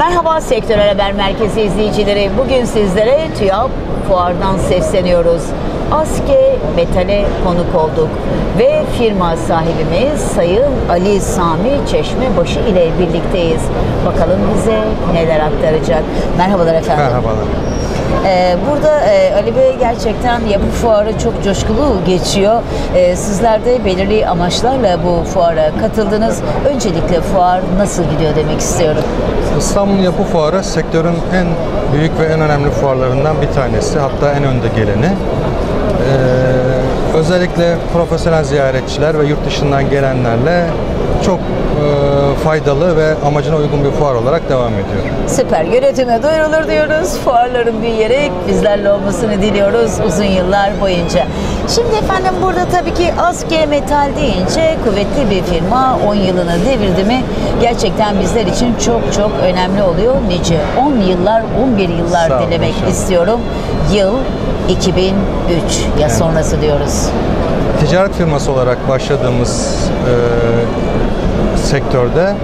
Merhaba Sektörel Haber Merkezi izleyicileri. Bugün sizlere TÜYAP Fuar'dan sesleniyoruz. Aske Metal'e konuk olduk ve firma sahibimiz Sayın Ali Sami Çeşmebaşı ile birlikteyiz. Bakalım bize neler aktaracak. Merhabalar efendim. Merhabalar. Ee, burada e, Ali Bey gerçekten yapı fuarı çok coşkulu geçiyor. Ee, sizler de belirli amaçlarla bu fuara katıldınız. Öncelikle fuar nasıl gidiyor demek istiyorum. İstanbul Yapı Fuarı sektörün en büyük ve en önemli fuarlarından bir tanesi. Hatta en önde geleni. Ee, özellikle profesyonel ziyaretçiler ve yurt dışından gelenlerle çok e, faydalı ve amacına uygun bir fuar olarak devam ediyor. Süper. Yönetime duyurulur diyoruz. Fuarların büyüyerek bizlerle olmasını diliyoruz uzun yıllar boyunca. Şimdi efendim burada tabii ki Aske Metal deyince kuvvetli bir firma 10 yılını devirdi mi gerçekten bizler için çok çok önemli oluyor. Nice 10 yıllar 11 yıllar Sağ olun, dilemek inşallah. istiyorum. Yıl 2003 ya sonrası diyoruz. Ticaret firması olarak başladığımız e, sektörde e,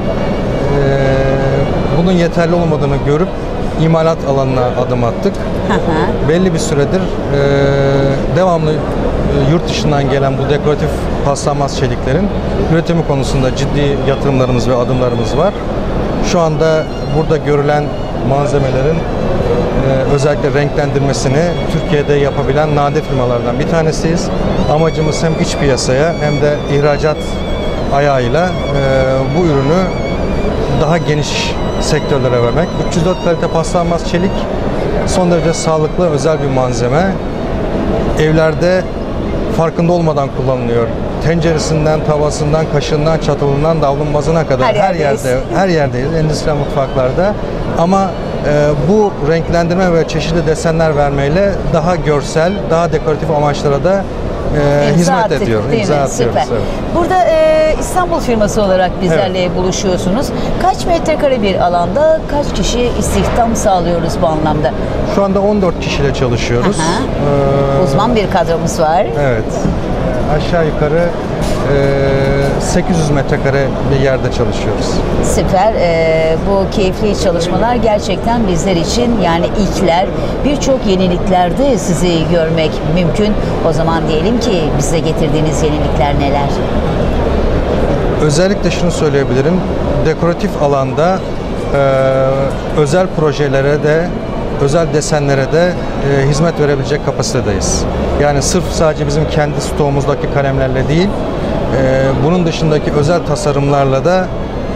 bunun yeterli olmadığını görüp imalat alanına adım attık. Belli bir süredir e, devamlı yurt dışından gelen bu dekoratif paslanmaz çeliklerin üretimi konusunda ciddi yatırımlarımız ve adımlarımız var. Şu anda burada görülen malzemelerin e, özellikle renklendirmesini Türkiye'de yapabilen nadir firmalardan bir tanesiyiz. Amacımız hem iç piyasaya hem de ihracat ayağıyla e, bu ürünü daha geniş sektörlere vermek. 304 kalite paslanmaz çelik son derece sağlıklı özel bir malzeme. Evlerde farkında olmadan kullanılıyor. Tenceresinden, tavasından, kaşığından, çatalından, davlumbazına kadar Her her, yerde, her yerdeyiz. Endüstriyel mutfaklarda. Ama e, bu renklendirme ve çeşitli desenler vermeyle daha görsel, daha dekoratif amaçlara da e, İmza hizmet attık, ediyor. değil İmza mi? atıyoruz. Süper. evet. Burada e, İstanbul firması olarak bizlerle buluşuyorsunuz. Kaç metrekare bir alanda kaç kişi istihdam sağlıyoruz bu anlamda? Şu anda 14 kişiyle çalışıyoruz. Aha. Ee, Uzman bir kadromuz var. Evet. Aşağı yukarı e, 800 metrekare bir yerde çalışıyoruz. Süper. E, bu keyifli çalışmalar gerçekten bizler için yani ilkler birçok yeniliklerde sizi görmek mümkün. O zaman diyelim ki bize getirdiğiniz yenilikler neler? Özellikle şunu söyleyebilirim. Dekoratif alanda e, özel projelere de özel desenlere de e, hizmet verebilecek kapasitedeyiz. Yani sırf sadece bizim kendi stoğumuzdaki kalemlerle değil, bunun dışındaki özel tasarımlarla da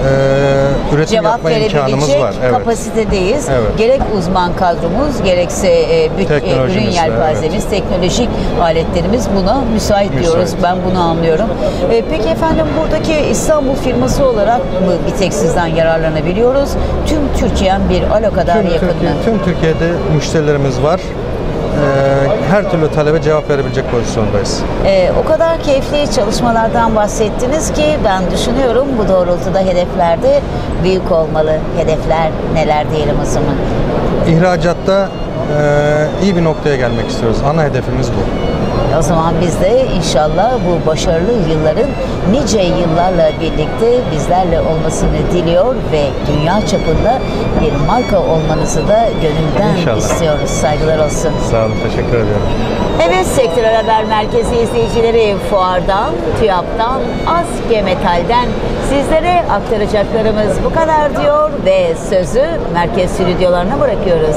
e, üretim Cevap yapma imkanımız var. Evet. kapasitedeyiz. Evet. Gerek uzman kadromuz gerekse e, büt- e, ürün yelpazemiz, teknolojik aletlerimiz buna müsait, Müsait. diyoruz. Ben bunu anlıyorum. E, peki efendim buradaki İstanbul firması olarak mı bir tek sizden yararlanabiliyoruz? Tüm Türkiye'nin bir alo kadar Tüm, yakın Türkiye, tüm Türkiye'de müşterilerimiz var. Ee, her türlü talebe cevap verebilecek pozisyondayız. E, o kadar keyifli çalışmalardan bahsettiniz ki ben düşünüyorum bu doğrultuda hedeflerde büyük olmalı. Hedefler neler diyelim o zaman? İhracatta e, iyi bir noktaya gelmek istiyoruz. Ana hedefimiz bu. O zaman biz de inşallah bu başarılı yılların nice yıllarla birlikte bizlerle olmasını diliyor ve dünya çapında bir marka olmanızı da gönülden İnşallah. istiyoruz. Saygılar olsun. Sağ olun, teşekkür ediyorum. Evet Sektörel Haber Merkezi izleyicileri Fuar'dan, TÜYAP'tan, Aske Metal'den sizlere aktaracaklarımız bu kadar diyor ve sözü merkez stüdyolarına bırakıyoruz.